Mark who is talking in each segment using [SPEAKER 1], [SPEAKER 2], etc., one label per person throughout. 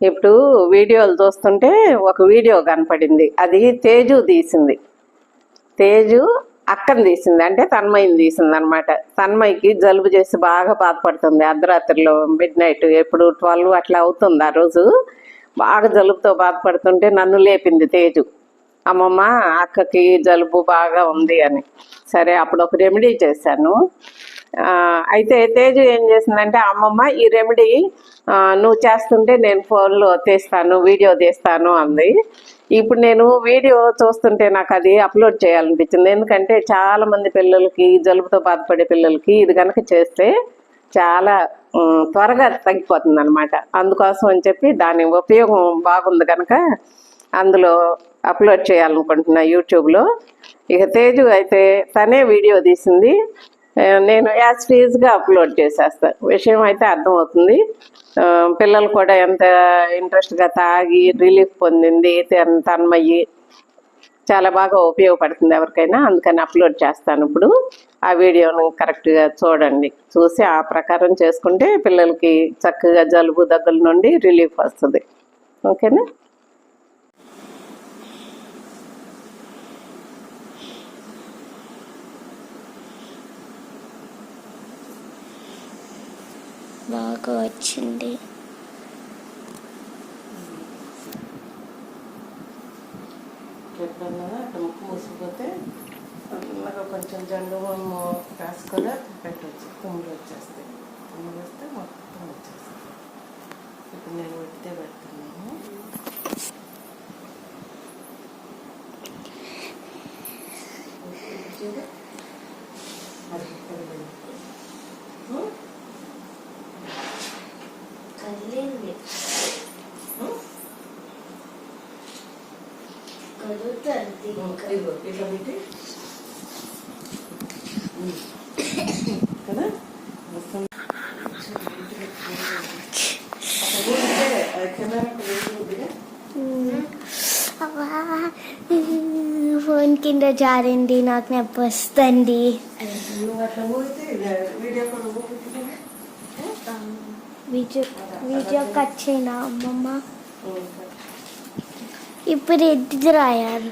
[SPEAKER 1] ఇప్పుడు వీడియోలు చూస్తుంటే ఒక వీడియో కనపడింది. అది తేజు తీసింది. తేజు అక్కని తీసింది. అంటే తన్మయిని తీసింది అనమాట తన్మయికి జలుబు చేసి బాగా బాధపడుతుంది. అర్ధరాత్రిలో మిడ్ నైట్ ఎప్పుడు ట్వెల్వ్ అట్లా అవుతుంది ఆ రోజు. బాగా జలుబుతో బాధపడుతుంటే నన్ను లేపింది తేజు. అమ్మమ్మ అక్కకి జలుబు బాగా ఉంది అని. సరే అప్పుడు ఒక రెమెడీ చేశాను. అయితే తేజు ఏం చేసిందంటే అమ్మమ్మ ఈ రెమెడీ నువ్వు చేస్తుంటే నేను ఫోన్లో తీస్తాను వీడియో తీస్తాను అంది. ఇప్పుడు నేను వీడియో చూస్తుంటే నాకు అది అప్లోడ్ చేయాలనిపించింది. ఎందుకంటే చాలా మంది పిల్లలకి జలుబుతో బాధపడే పిల్లలకి ఇది కనుక చేస్తే చాలా త్వరగా తగ్గిపోతుంది అనమాట అందుకోసం అని చెప్పి దాని ఉపయోగం బాగుంది కనుక అందులో అప్లోడ్ చేయాలనుకుంటున్నా యూట్యూబ్లో. ఇక తేజు అయితే తనే వీడియో తీసింది. నేను యాజ్ ఫీజ్గా అప్లోడ్ చేసేస్తాను విషయం అయితే అర్థమవుతుంది. పిల్లలు కూడా ఎంత ఇంట్రెస్ట్గా తాగి రిలీఫ్ పొందింది తన్మయ్యి చాలా బాగా ఉపయోగపడుతుంది ఎవరికైనా. అందుకని అప్లోడ్ చేస్తాను ఇప్పుడు. ఆ వీడియోను కరెక్ట్గా చూడండి. చూసి ఆ ప్రకారం చేసుకుంటే పిల్లలకి చక్కగా జలుబు దగ్గుల నుండి రిలీఫ్ వస్తుంది. ఓకేనా?
[SPEAKER 2] బాగా వచ్చింది.
[SPEAKER 1] ఎప్పుడన్నా అట్లా ముక్కు మూసిపోతే కొంచెం జండు బాము రాసుకొని పెట్టవచ్చు తుమ్ములు వచ్చేస్తాయి. తుమ్ములు వస్తే మొత్తం వచ్చేస్తాయి. ఇప్పుడు నేను పెడితే పెడుతున్నాను. చూడు. ఇదిగో, ఇట్లా పెట్టి. కదా? మొత్తం.
[SPEAKER 2] ఫోన్ కింద జారింది నాకు నొప్పి వస్తుంది.
[SPEAKER 1] వీడియో
[SPEAKER 2] వీడియో కట్ చేయనా అమ్మమ్మ.
[SPEAKER 1] ఉం.
[SPEAKER 2] ఇప్పుడు ఎద్దు రాయాలి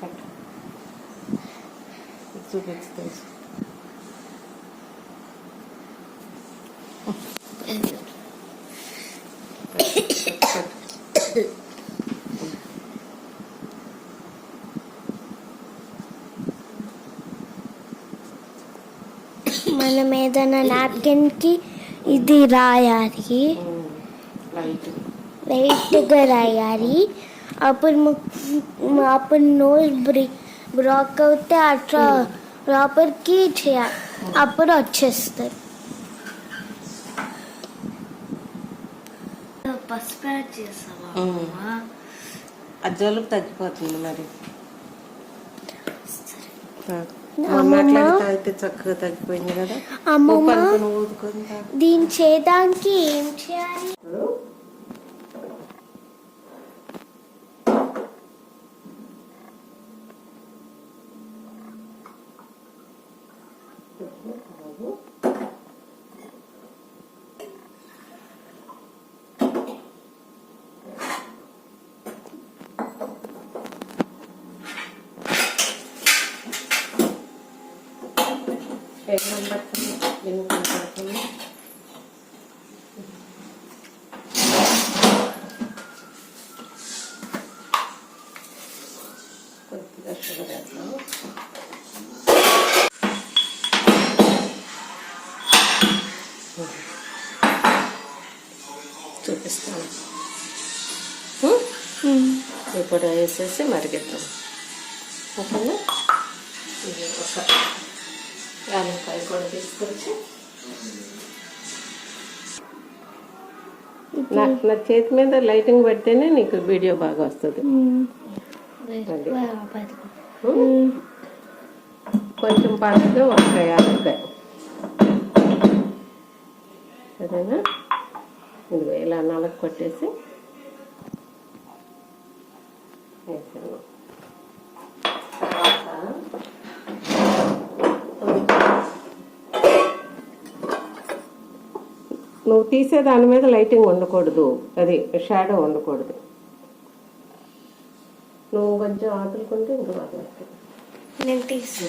[SPEAKER 1] కట్. ఇది చూపించు తెలుసు
[SPEAKER 2] మనం ఏదైనా నాప్కిన్కి ఇది రాయాలి.
[SPEAKER 1] లైట్
[SPEAKER 2] లైట్గా రాయాలి. అప్పుడు అప్పుడు నోస్ బ్రి బ్లాక్ అవుతే అట్లా లోపలికి చేయాలి అప్పుడు వచ్చేస్తుంది. పసుపు యాడ్ చేసావా
[SPEAKER 1] తగ్గిపోతుంది మరి.
[SPEAKER 2] దీన్ని చేయడానికి ఏం చేయాలి?
[SPEAKER 1] ఏం కనబడుతుంది? ఏం కనబడుతుంది? కొద్దిగా షుగర్ వేద్దాము. చూపిస్తాను ఉం? ఇప్పుడు వేసేసి మరిగిద్దాం ఓకేనా ఇది ఒక యాలక్కాయ కూడా తీసుకొచ్చి. నా నా చేతి మీద లైటింగ్ పెడితేనే నీకు వీడియో బాగా వస్తుంది? కొంచెం పండుగ ఒక యాలక్కాయ సరేనా? ఇదిగో ఇలా నలక కొట్టేసి. వేసాను.
[SPEAKER 3] నువ్వు తీసే దాని మీద లైటింగ్ ఉండకూడదు. అది షాడో ఉండకూడదు. నువ్వు కొంచెం ఆదులుకుంటే ఇంకా.
[SPEAKER 2] నేను తీసు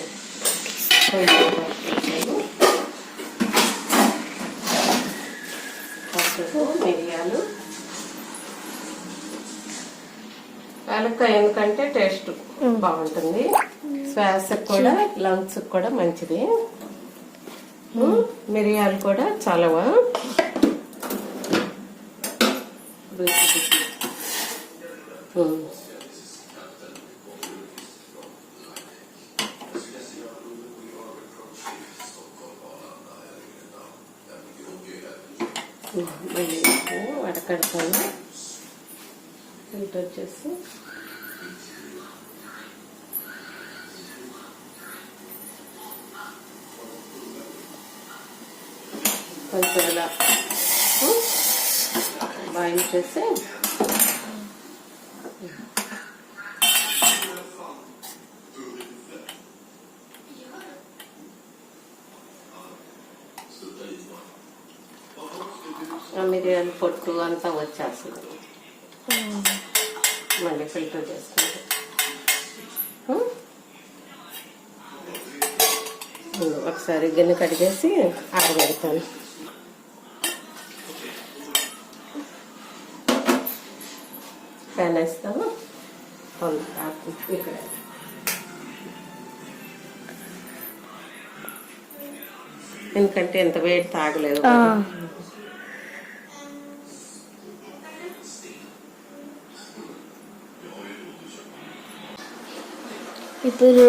[SPEAKER 3] పసుపు, మిరియాలు. యాలక్కాయ ఎందుకంటే టేస్ట్ బాగుంటుంది. శ్వాసకు కూడా లంగ్స్ కూడా మంచిది. మిరియాలు కూడా ఉమ్. మళ్ళీ వడకడతాను ఫిల్టర్ చేసి కొంచెం ఇలా బాయిల్ చేసి ఆ మిరియాల పొట్టు అంతా వచ్చేస్తుంది. మళ్ళీ ఫిల్టర్ చేసుకుంటాం. ఒకసారి గిన్నె కడిగేసి ఆరబెడతాను. ఫ్యాన్ వేస్తాను తొందర ఇక్కడ ఎందుకంటే ఎంత వేడి తాగలేదు.
[SPEAKER 2] ఇప్పుడు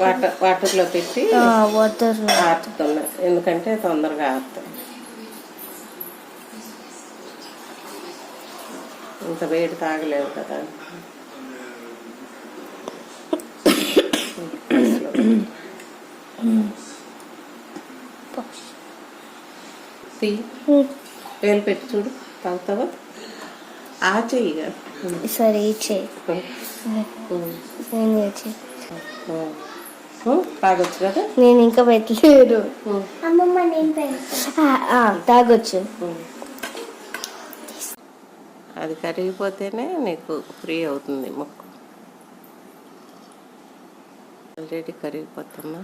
[SPEAKER 3] వాటర్ వాటర్లో పెట్టి
[SPEAKER 2] వాటర్.
[SPEAKER 3] ఆరుతున్నా. ఎందుకంటే తొందరగా ఆరుతాయి. ఇంత వేడి తాగలేవు కదా. తీ. వేలు పెట్టి చూడు తాగుతావా? ఆ చెయ్యిగా
[SPEAKER 2] సరే ఇచ్చే
[SPEAKER 3] తాగొచ్చు కదా?
[SPEAKER 2] నేను ఇంకా అమ్మమ్మ నేను తాగొచ్చు.
[SPEAKER 3] అది కరిగిపోతేనే నీకు ఫ్రీ అవుతుంది ముక్కు. ఆల్రెడీ కరిగిపోతున్నా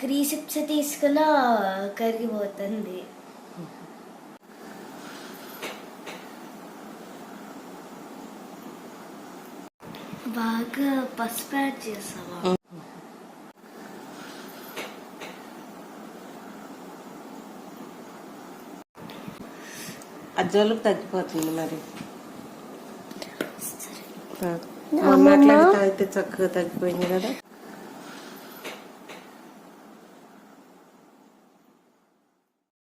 [SPEAKER 2] క్రీసిప్స్ తీసుకున్న కరిగిపోతుంది. బాగా పసుపు యాడ్ చేసావా
[SPEAKER 3] జలుబు తగ్గిపోతుంది మరి. తాగితే చక్కగా తగ్గిపోయింది కదా.